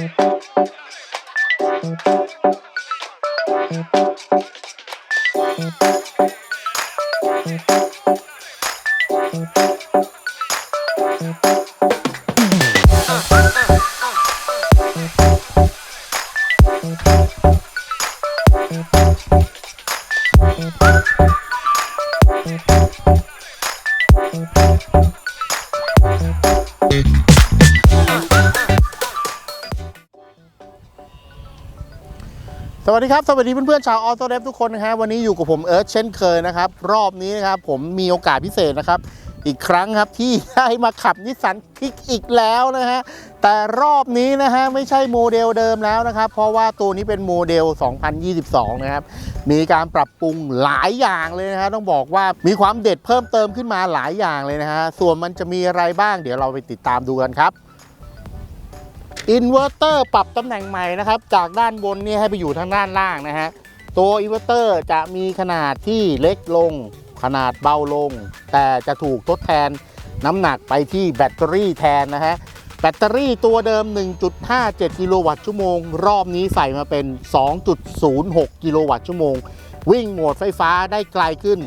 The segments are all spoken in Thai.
Mm-hmm. ครับ สวัสดีเพื่อนๆชาวออโต้เดฟทุกคนนะฮะวันนี้อยู่กับผมเอิร์ธเช่นเคยนะครับ รอบนี้นะครับผมมีโอกาสพิเศษนะครับ อีกครั้งครับที่ได้มาขับนิสสันคิกอีกแล้วนะฮะแต่รอบนี้นะฮะไม่ใช่โมเดลเดิมแล้วนะครับ เพราะว่าตัวนี้เป็นโมเดล 2022 นะครับ มีการปรับปรุงหลายอย่างเลยนะฮะต้องบอกว่ามีความเด็ดเพิ่มเติมขึ้นมาหลายอย่างเลยนะฮะส่วนมันจะมีอะไรบ้างเดี๋ยวเราไปติดตามดูกันครับ อินเวอร์เตอร์ปรับตำแหน่งใหม่นะครับ จากด้านบนนี่ให้ไปอยู่ทางด้านล่างนะฮะ ตัวอินเวอร์เตอร์จะมีขนาดที่เล็กลง ขนาดเบาลง แต่จะถูกทดแทนน้ำหนักไปที่แบตเตอรี่แทนนะฮะ แบตเตอรี่ตัวเดิม 1.57 กิโลวัตต์ชั่วโมง รอบนี้ใส่มาเป็น 2.06 กิโลวัตต์ชั่วโมง วิ่งโหมดไฟฟ้าได้ไกลขึ้น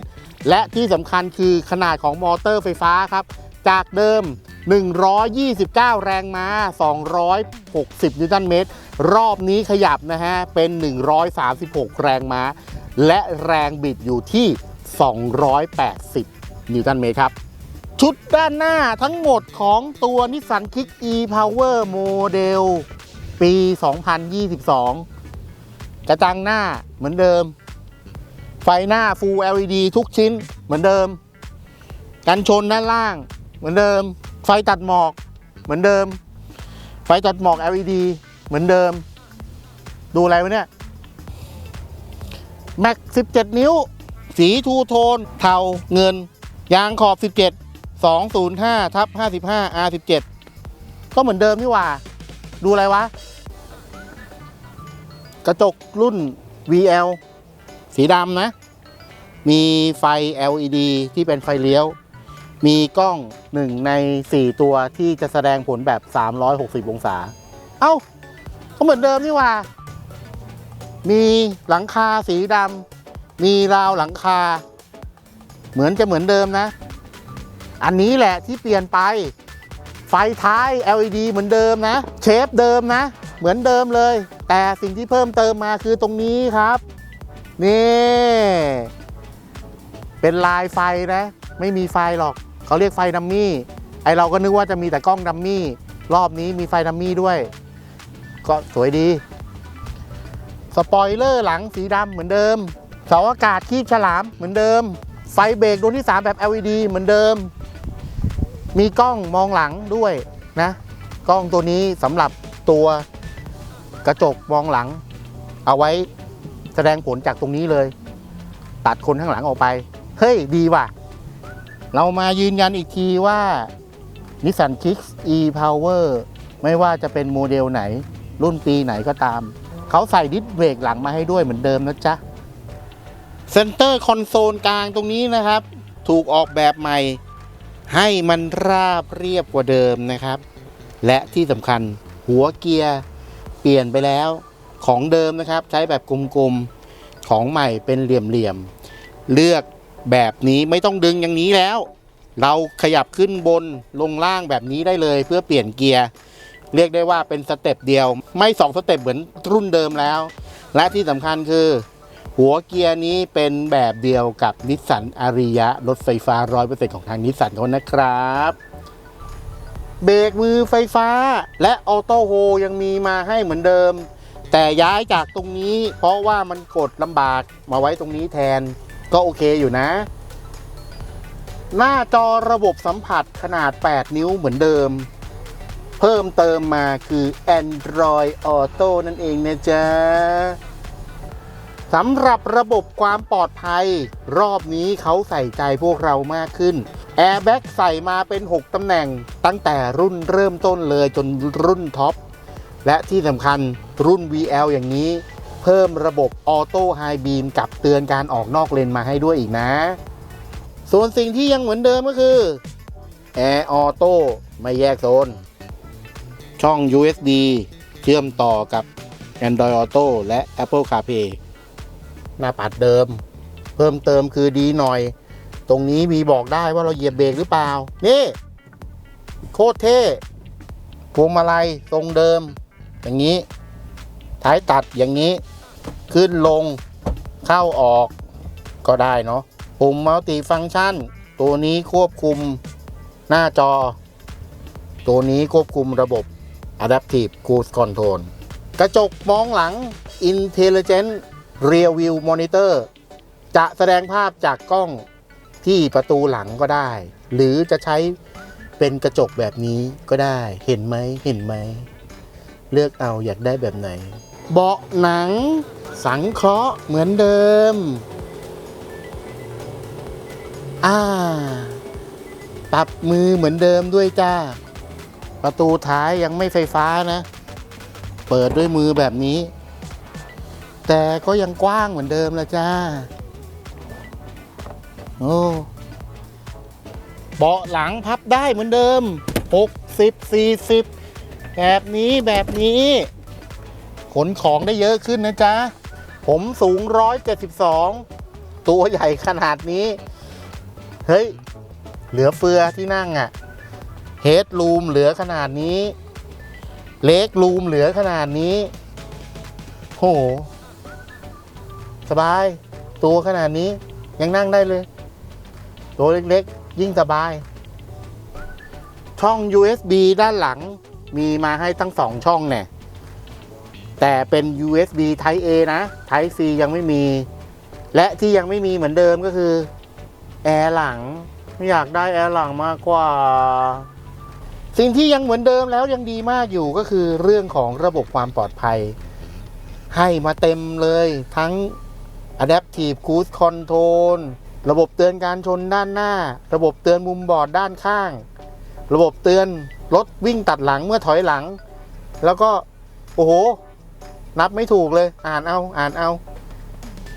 และที่สำคัญคือขนาดของมอเตอร์ไฟฟ้าครับ จากเดิม 129 แรงม้า 260 นิวตันเมตร รอบนี้ขยับนะฮะ เป็น 136 แรงม้า และแรงบิดอยู่ที่ 280 นิวตันเมตรครับ ชุดด้านหน้าทั้งหมดของตัวนิสสันคิก e-power โมเดล ปี 2022 กระจังหน้าเหมือนเดิม ไฟหน้า Full LED ทุกชิ้นเหมือนเดิม กันชนด้านล่างเหมือนเดิม ไฟตัดหมอกเหมือนเดิม ไฟตัดหมอก LED เหมือนเดิม ดูอะไรวะเนี่ยแม็ก 17 นิ้ว สีทูโทน เทาเงิน ยางขอบ 17 205ทับ55 R17 ก็เหมือนเดิมนี่หว่า ดูอะไรวะ กระจกรุ่น VL สีดำนะ มีไฟ LED ที่เป็นไฟเลี้ยว มีกล้อง 1 ใน 4 ตัวที่จะแสดงผลแบบ 360 องศา เอ้าก็เหมือนเดิมนี่ว่า มีหลังคาสีดำมีราวหลังคา เหมือนจะเหมือนเดิมนะ อันนี้แหละที่เปลี่ยนไป ไฟท้าย LED เหมือนเดิมนะ เชฟเดิมนะ เหมือนเดิมเลย แต่สิ่งที่เพิ่มเติมมาคือตรงนี้ครับ นี่ เป็นลายไฟนะ ไม่มีไฟหรอก เขาเรียกไฟดัมมี่ ไอเราก็นึกว่าจะมีแต่กล้องดัมมี่ รอบนี้มีไฟดัมมี่ด้วย ก็สวยดี สปอยเลอร์หลังสีดำเหมือนเดิม เสาอากาศคีบฉลามเหมือนเดิม ไฟเบรกดวงที่ 3 แบบ LED เหมือนเดิม มีกล้องมองหลังด้วยนะ กล้องตัวนี้สำหรับตัวกระจกมองหลัง เอาไว้แสดงผลจากตรงนี้เลย ตัดคนข้างหลังออกไป เฮ้ยดีว่ะ เรามายืนยันอีกทีว่า Nissan Kicks e-Power ไม่ว่าจะเป็นโมเดลไหน รุ่นปีไหนก็ตาม เขาใส่ดิสเบรกหลังมาให้ด้วยเหมือนเดิมนะจ๊ะเซนเตอร์คอนโซลกลางตรงนี้นะครับ ถูกออกแบบใหม่ ให้มันราบเรียบกว่าเดิมนะครับ และที่สำคัญหัวเกียร์เปลี่ยนไปแล้วของเดิมนะครับ ใช้แบบกลมๆ ของใหม่เป็นเหลี่ยมๆเลือก แบบนี้ไม่ต้องดึงอย่างนี้แล้ว เราขยับขึ้นบนลงล่างแบบนี้ได้เลยเพื่อเปลี่ยนเกียร์ เรียกได้ว่าเป็นสเต็ปเดียว ไม่สองสเต็ปเหมือนรุ่นเดิมแล้ว และที่สำคัญคือ หัวเกียร์นี้เป็นแบบเดียวกับนิสสันอาริยะรถไฟฟ้า 100%ของทางนิสสันเขานะครับเบรกมือไฟฟ้าและออโต้โฮยังมีมาให้เหมือนเดิม แต่ย้ายจากตรงนี้เพราะว่ามันกดลำบากมาไว้ตรงนี้แทน ก็โอเคอยู่นะ หน้าจอระบบสัมผัสขนาด 8 นิ้วเหมือนเดิม เพิ่มเติมมาคือ Android Auto นั่นเองนะจ๊ะสำหรับระบบความปลอดภัย รอบนี้เขาใส่ใจพวกเรามากขึ้น Airbag ใส่มาเป็น 6 ตำแหน่ง ตั้งแต่รุ่นเริ่มต้นเลยจนรุ่นท็อป และที่สำคัญรุ่น VL อย่างนี้ เพิ่มระบบออโต้ไฮบีมกับเตือนการออกนอกเลนมาให้ด้วยอีกนะ ส่วนสิ่งที่ยังเหมือนเดิมก็คือ Air Auto ไม่แยกโซน ช่อง USB เชื่อมต่อกับ Android Auto และ Apple CarPlay หน้าปัดเดิม เพิ่มเติมคือดีหน่อย ตรงนี้มีบอกได้ว่าเราเหยียบเบรกหรือเปล่า นี่ โคตรเท่พวงมาลัยทรงเดิม อย่างนี้ ท้ายตัดอย่างนี้ ขึ้นลงเข้าออกก็ได้เนาะปุ่มมัลติฟัง c t ชัน ตัวนี้ควบคุมหน้าจอ ตัวนี้ควบคุมระบบ Adaptive Cruise Control กระจกมองหลัง Intelligent Rear View Monitor จะแสดงภาพจากกล้องที่ประตูหลังก็ได้ หรือจะใช้เป็นกระจกแบบนี้ก็ได้ เห็นไหมเห็นไหม เลือกเอาอยากได้แบบไหน เบาะหนังสังเคราะห์เหมือนเดิม อ่า ปรับมือเหมือนเดิมด้วยจ้า ประตูท้ายยังไม่ไฟฟ้านะ เปิดด้วยมือแบบนี้ แต่ก็ยังกว้างเหมือนเดิมละจ้า โอ้เบาะหลังพับได้เหมือนเดิม 60 40 แบบนี้แบบนี้ ขนของได้เยอะขึ้นนะจ๊ะ ผมสูง 172 ตัวใหญ่ขนาดนี้ เฮ้ย เหลือเฟือที่นั่งอะ่ะเฮดรูมเหลือขนาดนี้ เล็กรูมเหลือขนาดนี้ โห สบาย ตัวขนาดนี้ยังนั่งได้เลย ตัวเล็กๆ ยิ่งสบาย ช่อง USB ด้านหลังมีมาให้ทั้งสองช่องเนี่ย แต่เป็น USB Type A นะ Type C ยังไม่มี และที่ยังไม่มีเหมือนเดิมก็คือแอร์หลังอยากได้แอร์หลังมากกว่า สิ่งที่ยังเหมือนเดิมแล้วยังดีมากอยู่ก็คือเรื่องของระบบความปลอดภัย ให้มาเต็มเลยทั้ง Adaptive Cruise Control ระบบเตือนการชนด้านหน้า ระบบเตือนมุมบอดด้านข้าง ระบบเตือนรถวิ่งตัดหลังเมื่อถอยหลัง แล้วก็ โอ้โห นับไม่ถูกเลย อ่านเอาอ่านเอา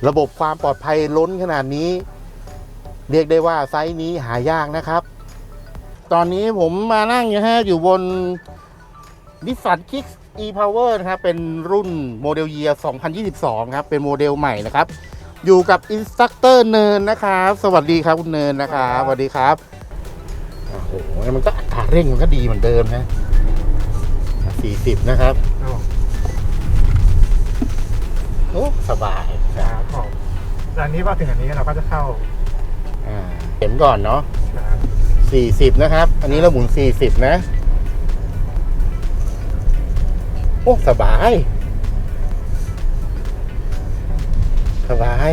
ระบบความปลอดภัยล้นขนาดนี้ เรียกได้ว่าไซส์นี้หายากนะครับ ตอนนี้ผมมานั่งอยู่ฮะอยู่บน n i s s a n Kicks e-Power นะครับ เป็นรุ่นโมเดลเยียร์2022 ครับ เป็นโมเดลใหม่นะครับ อยู่กับอินสตัคเตอร์เนินนะครับ สวัสดีครับคุณเนินนะครับสวัสดีครับ โอ้โห มันก็อัตราเร่งมันก็ดีเหมือนเดิมนะ40 นะครับ โอ้สบายครับผมร้านนี้พอถึงอันนี้เราก็จะเข้าอ่าเข็มก่อนเนาะนะครับ40 นะครับ อันนี้เราหมุน 40 นะ โอ้ สบาย สบาย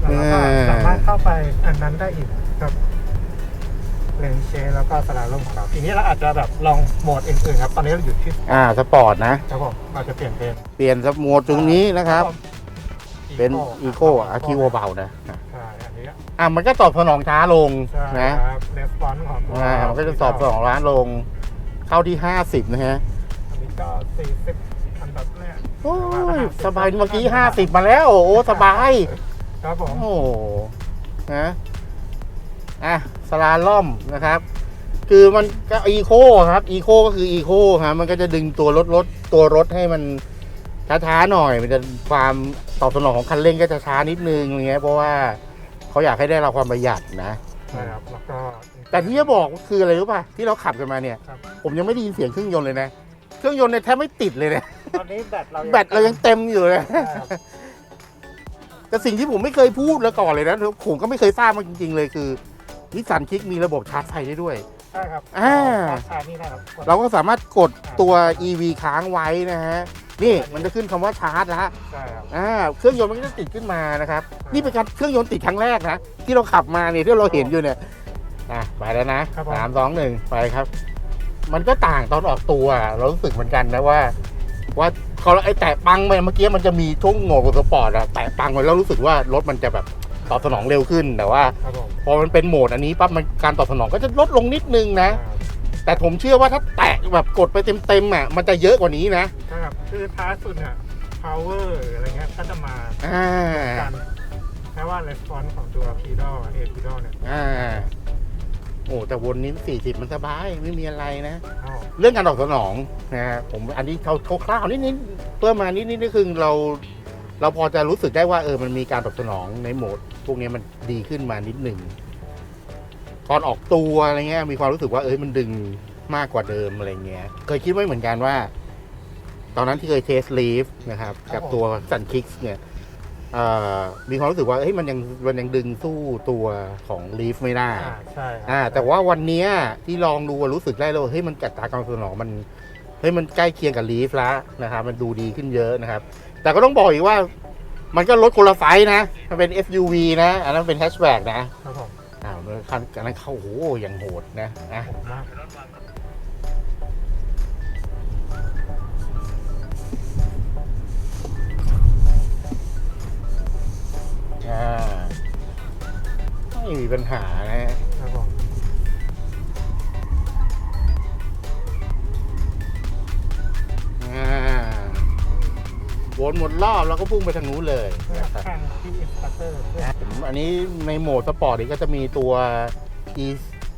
แล้วเราก็อ่า สามารถเข้าไปอันนั้นได้อีกครับ เลนเชแล้วก็สลาลมของเรา ทีนี้เราอาจจะแบบลองโหมดอื่นๆครับ ตอนนี้เราอยู่ที่อ่าสปอร์ตนะ ครับผมเราจะเปลี่ยนเป็นเปลี่ยนสโหมดตรงนี้นะครับผมเป็นอีโคอาคิโวเบานะใช่อันนี้อะมันก็ตอบสนองช้าลงใช่นะครับレスปอนของตัวอ่ามันก็จะตอบสนองร้านลง เข้าที่ 50 นะฮะอันนี้ก็40อันดับแรกโอ้ยสบายเมื่อกี้ 50 มาแล้ว โอ้โหสบาย ครับผมโอ้โหนะ อะสลาล่อมนะครับ คือมันก็อีโคครับอีโคก็คืออีโคครับมันก็จะดึงตัวรถรถตัวรถให้มันช้าๆหน่อย มันจะความตอบสนองของคันเร่งก็จะช้านิดนึงอะไรเงี้ยเพราะว่าเขาอยากให้ได้เราความประหยัดนะใช่ครับแล้วก็แต่ที่จะบอกคืออะไรรู้ป่ะที่เราขับกันมาเนี่ย ครับผมยังไม่ได้ยินเสียงเครื่องยนต์เลยนะ เครื่องยนต์เนี่ยแทบไม่ติดเลยนะตอนนี้แบตเราแบตเรายังเต็มอยู่เลย ใช่ครับแต่สิ่งที่ผมไม่เคยพูดแล้วก่อนเลยนะผมก็ไม่เคยทราบมาจริงๆเลยคือ นิสสันคิกมีระบบชาร์จไฟได้ด้วย ใช่ครับอ่า ชาร์จนี่นะครับกด เราก็สามารถกดตัว EV ค้างไว้นะฮะ นี่มันจะขึ้นคำว่าชาร์จแล้วใช่ครับ อ่าเครื่องยนต์มันก็จะติดขึ้นมานะครับ นี่เป็นการเครื่องยนต์ติดครั้งแรกนะ ที่เราขับมาเนี่ยที่เราเห็นอยู่เนี่ยอะไปแล้วนะครับผม สามสองหนึ่งไปครับ มันก็ต่างตอนออกตัวเรารู้สึกเหมือนกันนะว่า ว่าเขาไอ้แตะปังไปเมื่อกี้มันจะมีช่วงโง่กับสปอร์ตอะแตะปังไปแล้วรู้สึกว่ารถมันจะแบบ ตอบสนองเร็วขึ้นแต่ว่า ครับผมพอมันเป็นโหมดอันนี้ปั๊บมันการตอบสนองก็จะลดลงนิดนึงนะ แต่ผมเชื่อว่าถ้าแตะแบบกดไปเต็มๆอะมันจะเยอะกว่านี้นะใช่ครับคือท้ายสุดเนี่ย power อะไรเงี้ยก็จะมาอ่ากันแค่ว่า response ของตัว pedal เอ pedal เนี่ยอ่าโอ้แต่วนนี้40 มันสบายไม่มีอะไรนะอ๋อเรื่องการตอบสนองนะฮะผมอันนี้เขาคร่าวๆนิดๆเพิ่มมานิดๆนี่คือเรา เราพอจะรู้สึกได้ว่าเออมันมีการตอบสนองในโหมด พวกนี้มันดีขึ้นมานิดหนึ่งตอนออกตัวอะไรเงี้ยมีความรู้สึกว่าเอ้ยมันดึงมากกว่าเดิมอะไรเงี้ย เคยคิดไว้เหมือนกันว่า ตอนนั้นที่เคยเทสลีฟนะครับ กับตัวสันคิกเนี่ยเอ่อมีความรู้สึกว่าเฮ้ยมันยังมันยังดึงสู้ตัวของลีฟไม่ได้อ่าใช่ครับอ่าแต่ว่าวันเนี้ยที่ลองดูอะรู้สึกได้เลยว่าเฮ้ยมันกัดตาการตอบสนองมันเฮ้ยมันใกล้เคียงกับลีฟแล้วนะครับ มันดูดีขึ้นเยอะนะครับ แต่ก็ต้องบอกอีกว่า มันก็ลดคนละไซส์นะ มันเป็น SUV นะ อันนั้นเป็นแฮชแบ็กนะครับผมอ่ามันคันอันนั้นเข้าโอ้โหอย่างโหดนะนะผมมากอ่าไม่มีปัญหานะครับผมอ่า วนหมดรอบแล้วก็พุ่งไปทางนู้นเลยเพื่อนะครับแข่งที่อินสตาเตอร์เพื่อผมอันนี้ในโหมดสปอร์ตนี่ก็จะมีตัว e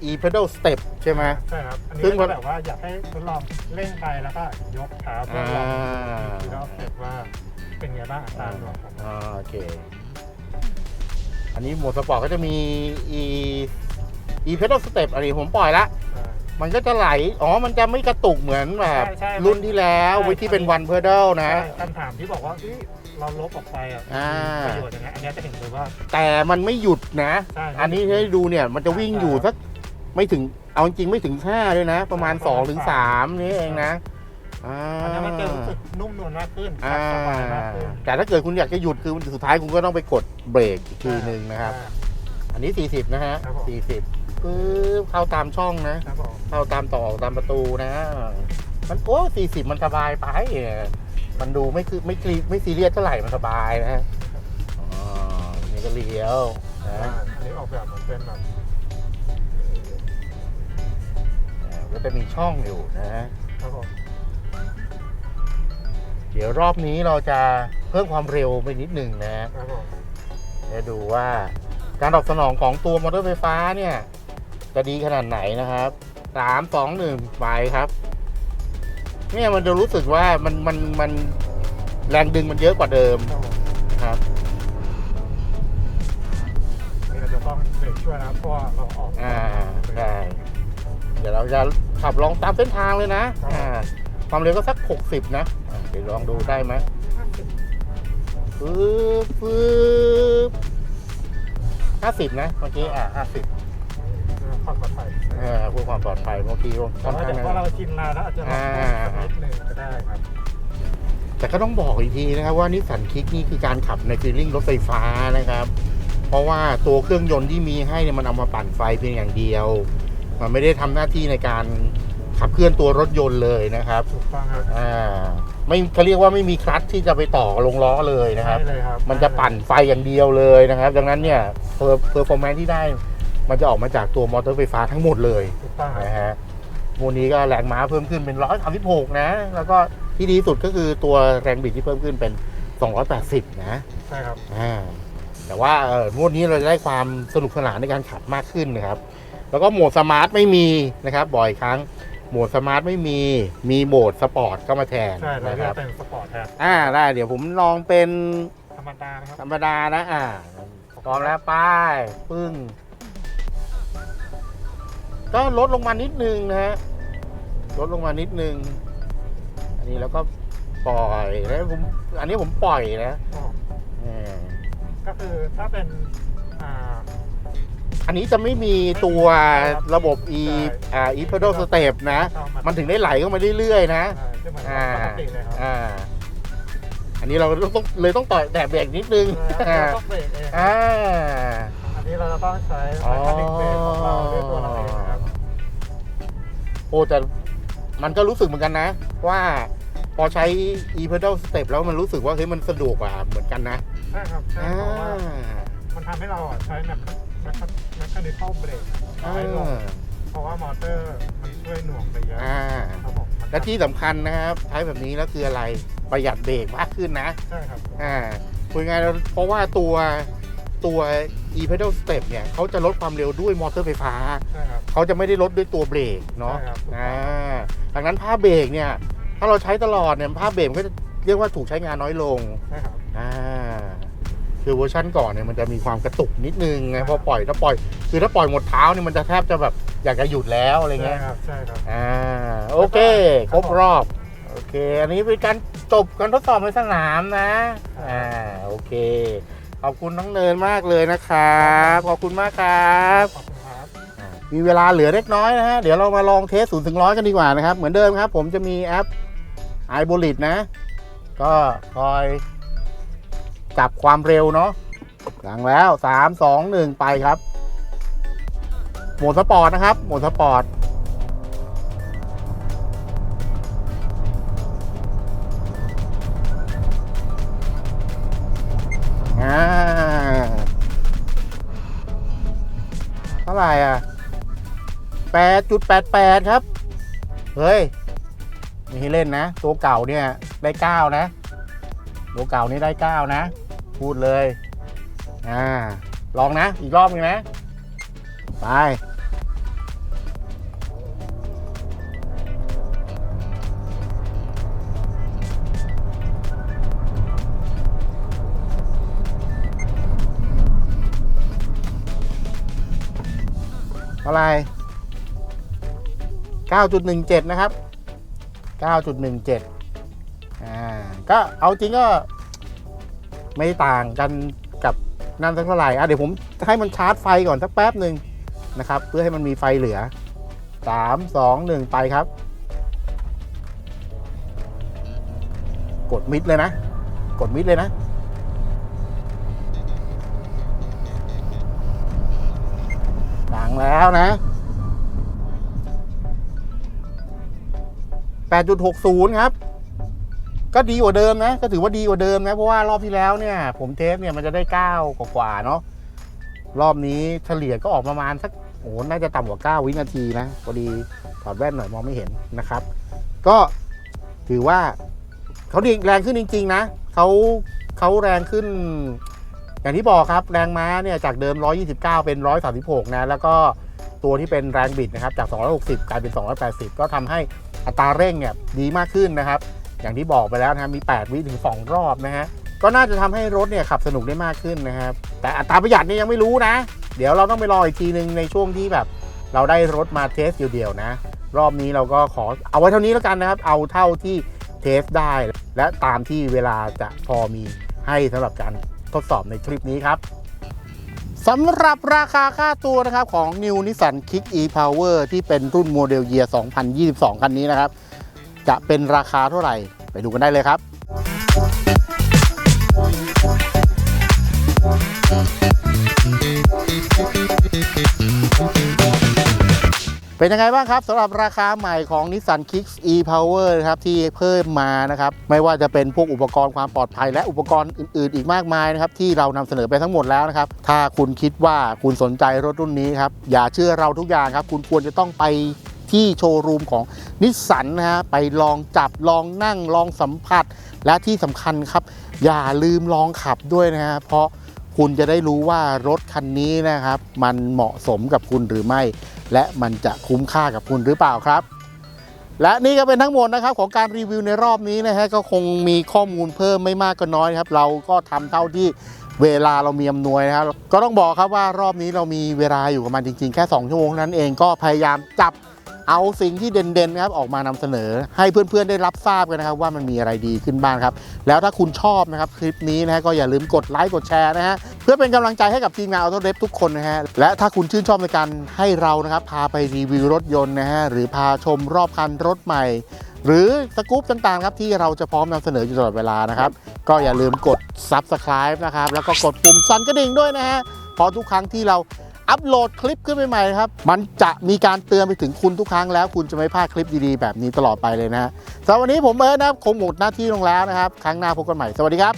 e pedal step ใช่ไหม ใช่ครับ อันนี้ซึ่งก็แบบว่าอยากให้ทดลองเร่งไปแล้วก็ยกขาเพื่อลองดูแล้วเสร็จว่าเป็นไงบ้างอัตราหน่วงของมันอ่าโอเค อันนี้โหมดสปอร์ตก็จะมี e e pedal step อันนี้ผมปล่อยละ อ่า มันก็จะไหล อ๋อ มันจะไม่กระตุกเหมือนแบบใช่ใช่รุ่นที่แล้วใช่ วิที่เป็น one pedal นะ ใช่คำถามที่บอกว่าเอ้ยเราลบออกไปอะอ่ามีประโยชน์ยังไงอันเนี้ยจะเห็นเลยว่า แต่มันไม่หยุดนะ ใช่อันนี้ให้ดูเนี่ย มันจะวิ่งอยู่สักไม่ถึง เอาจริงๆไม่ถึง5ด้วยนะประมาณประมาณ2ถึง3นี่เองนะ อ่าอันนี้มันจะรู้สึกนุ่มนวลมากขึ้นอ่า สบายมากขึ้นแต่ถ้าเกิดคุณอยากจะหยุดคือสุดท้ายคุณก็ต้องไปกดเบรกอีกทีหนึ่งนะครับ อ่า อันนี้ 40 นะฮะ ครับผม 40 ปึ๊บเข้าตามช่องนะ ครับผมเข้าตามต่อตามประตูนะ มันโอ้สี่สิบมันสบายไป มันดูไม่คือไม่คลีไม่ซีเรียสเท่าไหร่มันสบายนะอ๋อนี่ก็เลี้ยวอ่านะอันนี้ออกแบบเหมือนเป็นแบบอ่าก็จะมีช่องอยู่นะครับผมเดี๋ยวรอบนี้เราจะเพิ่มความเร็วไปนิดหนึ่งนะครับผมจะดูว่าการตอบสนองของตัวมอเตอร์ไฟฟ้าเนี่ย จะดีขนาดไหนนะครับสามสองหนึ่งไปครับ เนี่ยมันจะรู้สึกว่ามันมันมันแรงดึงมันเยอะกว่าเดิมครับผมครับนี่เราจะต้องเบรกช่วยนะครับเพราะว่าเราออกอ่าใช่เดี๋ยวเราจะขับลองตามเส้นทางเลยนะอ่าความเร็วก็สัก60นะอ่าเดี๋ยวลองดูได้ไหมปึ๊บปึ๊บห้าสิบนะเมื่อกี้อ่าห้าสิบ ความปลอดภัยเออเพื่อความปลอดภัยเมื่อกี้แต่ค่อนว่าข้างเดี๋ยวพอเราชินนานแล้วอาจจะลองอ่าสักนิดหนึ่งก็ได้ครับ แต่ก็ต้องบอกอีกทีนะครับว่านิสสันคิกนี่คือการขับในฟีลลิ่งรถไฟฟ้านะครับ เพราะว่าตัวเครื่องยนต์ที่มีให้เนี่ยมันเอามาปั่นไฟเพียงอย่างเดียว มันไม่ได้ทำหน้าที่ในการขับเคลื่อนตัวรถยนต์เลยนะครับถูกต้องครับอ่าไม่เขาเรียกว่าไม่มีคลัตช์ที่จะไปต่อลงล้อเลยนะครับใช่เลยครับมันจะปั่นไฟอย่างเดียวเลยนะครับ ดังนั้นเนี่ยเพอร์เพอร์ฟอร์แมนที่ได้ มันจะออกมาจากตัวมอเตอร์ไฟฟ้าทั้งหมดเลยถูกต้องครับนะฮะโมนี้ก็แรงม้าเพิ่มขึ้นเป็น 136 นะ แล้วก็ที่ดีที่สุดก็คือตัวแรงบิดที่เพิ่มขึ้นเป็น 280 นะ ใช่ครับอ่าแต่ว่าเออโหมดนี้เราจะได้ความสนุกสนานในการขับมากขึ้นนะครับ แล้วก็โหมดสมาร์ทไม่มีนะครับ บ่อยครั้งโหมดสมาร์ทไม่มี มีโหมดสปอร์ตเข้ามาแทนใช่เรานะคเลือรักบเป็นสปอร์ตแทนอ่าได้เดี๋ยวผมลองเป็นธรรมดานะครับ ธรรมดานะ อ่าพร้อมแล้วป้ายปึ้ง ก็ลดลงมานิดนึงนะฮะลดลงมานิดนึง อันนี้แล้วก็ปล่อยแล้วผมอันนี้ผมปล่อยนะเออก็คือถ้าเป็นอ่า อันนี้จะไม่มีตัวระบบ e อ่า e pedal step นะเข้าามันถึงได้ไหลเข้ามาเรื่อยๆนะใช่เหมือนอ่าปกติเลยครับอ่าอันนี้เราต้องเลยต้องต่อยแดดเบรกนิดนึงใช่อ่าเราต้องเบรกเองอ่าอันนี้เราจะต้องใช้อ๋อแมคานิกเบรกของเราด้วยตัวเราเองนะครับ โอ้แต่มันก็รู้สึกเหมือนกันนะ ว่าพอใช้ e pedal step แล้วมันรู้สึกว่าเฮ้ยมันสะดวกกว่าเหมือนกันนะใช่ครับใช่อ่าเพราะว่ามันทำให้เราอะใช้แมคแมคแมคานิคอลเบรกอ่าน้อยลงเพราะว่ามอเตอร์มันช่วยหน่วงไปเยอะอ่าครับผมมันและที่สำคัญนะครับใช้แบบนี้แล้วคืออะไรประหยัดเบรกมากขึ้นนะ ใช่ครับ อ่าคุยง่ายๆเพราะว่าตัว ตัว e pedal step เนี่ยเขาจะลดความเร็วด้วยมอเตอร์ไฟฟ้า ใช่ครับ เขาจะไม่ได้ลดด้วยตัวเบรกเนาะใช่ครับถูกต้องอ่าดังนั้นผ้าเบรกเนี่ย ถ้าเราใช้ตลอดเนี่ยผ้าเบรกมันก็จะเรียกว่าถูกใช้งานน้อยลง ใช่ครับ อ่าคือเวอร์ชันก่อนเนี่ยมันจะมีความกระตุกนิดนึงไงพอปล่อยถ้าปล่อย คือถ้าปล่อยหมดเท้าเนี่ยมันจะแทบจะแบบอยากจะหยุดแล้วอะไรใช่เงี้ยครับ ใช่ครับ อ่าโอเค ครบรอบ โอเค อันนี้เป็นการจบการทดสอบในสนามนะ อ่าโอเค ขอบคุณน้องเนินมากเลยนะครับขอบคุณมากครับขอบคุณครับอ่ามีเวลาเหลือเล็กน้อยนะฮะเดี๋ยวเรามาลองเทสศูนย์ถึงร้อยกันดีกว่านะครับ เหมือนเดิมครับ ผมจะมีแอป i b o l i t นะ ก็คอยจับความเร็วเนาะหลังแล้ว 3 2 1 ไปครับ โหมดสปอร์ตนะครับ โหมดสปอร์ตาเท่าไหร่อะแปดจุดแปดแปดครับ เฮ้ยมีให้เล่นนะ ตัวเก่าเนี่ยได้เก้านะ ตัวเก่านี่ได้เก้านะ พูดเลย อ่า ลองนะ อีกรอบหนึงนะ ไป เท่าไหร่9.17 นะครับ 9.17 อ่า ก็เอาจริงก็ไม่ต่างกันกับนั่นสักเท่าไหร่ อะเดี๋ยวผมให้มันชาร์จไฟก่อนสักแป๊บหนึ่งนะครับ เพื่อให้มันมีไฟเหลือ 3 2 1 ไปครับ กดมิดเลยนะ กดมิดเลยนะ ดัง แล้วนะ 8.60 ครับ ก็ดีกว่าเดิมนะ ก็ถือว่าดีกว่าเดิมนะ เพราะว่ารอบที่แล้วเนี่ย ผมเทสเนี่ยมันจะได้ 9 กว่าๆเนาะ รอบนี้เฉลี่ยก็ออกประมาณสักโอ้โหน่าจะต่ำกว่า 9 วินาทีนะพอดีถอดแว่นหน่อยมองไม่เห็นนะครับ ก็ถือว่าเขาดีแรงขึ้นจริง ๆ นะเขาเขาแรงขึ้น อย่างที่บอกครับแรงม้าเนี่ยจากเดิม 129 เป็น 136 นะ แล้วก็ตัวที่เป็นแรงบิดนะครับจาก 260 กลายเป็น 280 ก็ทำให้อัตราเร่งเนี่ยดีมากขึ้นนะครับ อย่างที่บอกไปแล้วนะมี 8 วิถึง 2 รอบนะฮะก็น่าจะทำให้รถเนี่ยขับสนุกได้มากขึ้นนะครับ แต่อัตราประหยัดนี่ยังไม่รู้นะ เดี๋ยวเราต้องไปรออีกทีหนึ่งในช่วงที่แบบ เราได้รถมาเทสเดียวๆนะ รอบนี้เราก็ขอเอาไว้เท่านี้แล้วกันนะครับ เอาเท่าที่เทสได้ และตามที่เวลาจะพอมีให้สำหรับการ ทดสอบในทริปนี้ครับสำหรับราคาค่าตัวนะครับของ New Nissan Kick e-Power ที่เป็นรุ่นโมเดลเยียร์ 2022 คันนี้นะครับ จะเป็นราคาเท่าไหร่ ไปดูกันได้เลยครับ เป็นยังไงบ้างครับสำหรับราคาใหม่ของ Nissan Kicks e-Power นะครับที่เพิ่มมานะครับไม่ว่าจะเป็นพวกอุปกรณ์ความปลอดภัย และอุปกรณ์อื่นๆ อีกมากมายนะครับที่เรานำเสนอไปทั้งหมดแล้วนะครับถ้าคุณคิดว่าคุณสนใจรถรุ่นนี้ครับอย่าเชื่อเราทุกอย่างครับคุณควรจะต้องไปที่โชว์รูมของนิสสันนะฮะไปลองจับลองนั่งลองสัมผัส และที่สำคัญครับ อย่าลืมลองขับด้วยนะฮะเพราะคุณจะได้รู้ว่ารถคันนี้นะครับ มันเหมาะสมกับคุณหรือไม่ และมันจะคุ้มค่ากับคุณหรือเปล่าครับ และนี่ก็เป็นทั้งหมดนะครับของการรีวิวในรอบนี้นะฮะก็คงมีข้อมูลเพิ่มไม่มากก็น้อยครับ เราก็ทำเท่าที่เวลาเรามีอำนวยนะครับ ก็ต้องบอกครับว่ารอบนี้เรามีเวลาอยู่กับมันจริง ๆ แค่ 2 ชั่วโมงนั้นเองก็พยายามจับ เอาสิ่งที่เด่นๆนะครับออกมานำเสนอ ให้เพื่อนๆได้รับทราบกันนะครับว่ามันมีอะไรดีขึ้นบ้างครับ แล้วถ้าคุณชอบนะครับคลิปนี้นะฮะก็อย่าลืมกดไลค์กดแชร์นะฮะเพื่อเป็นกำลังใจให้กับทีมงานออโต้เดฟทุกคนนะฮะและถ้าคุณชื่นชอบในการให้เรานะครับพาไปรีวิวรถยนต์นะฮะหรือพาชมรอบคันรถใหม่ หรือสกู๊ปต่างๆครับที่เราจะพร้อมนำเสนออยู่ตลอดเวลานะครับก็อย่าลืมกด Subscribe นะครับแล้วก็กดปุ่มสั่นกระดิ่งด้วยนะฮะเพราะทุกครั้งที่เรา อัปโหลดคลิปขึ้นใหม่ๆครับ มันจะมีการเตือนไปถึงคุณทุกครั้งแล้ว คุณจะไม่พลาดคลิปดีๆ แบบนี้ตลอดไปเลยนะฮะสำหรับวันนี้ผมเอิร์ธนะครับคงหมดหน้าที่ลงแล้วนะครับ ครั้งหน้าพบกันใหม่ สวัสดีครับ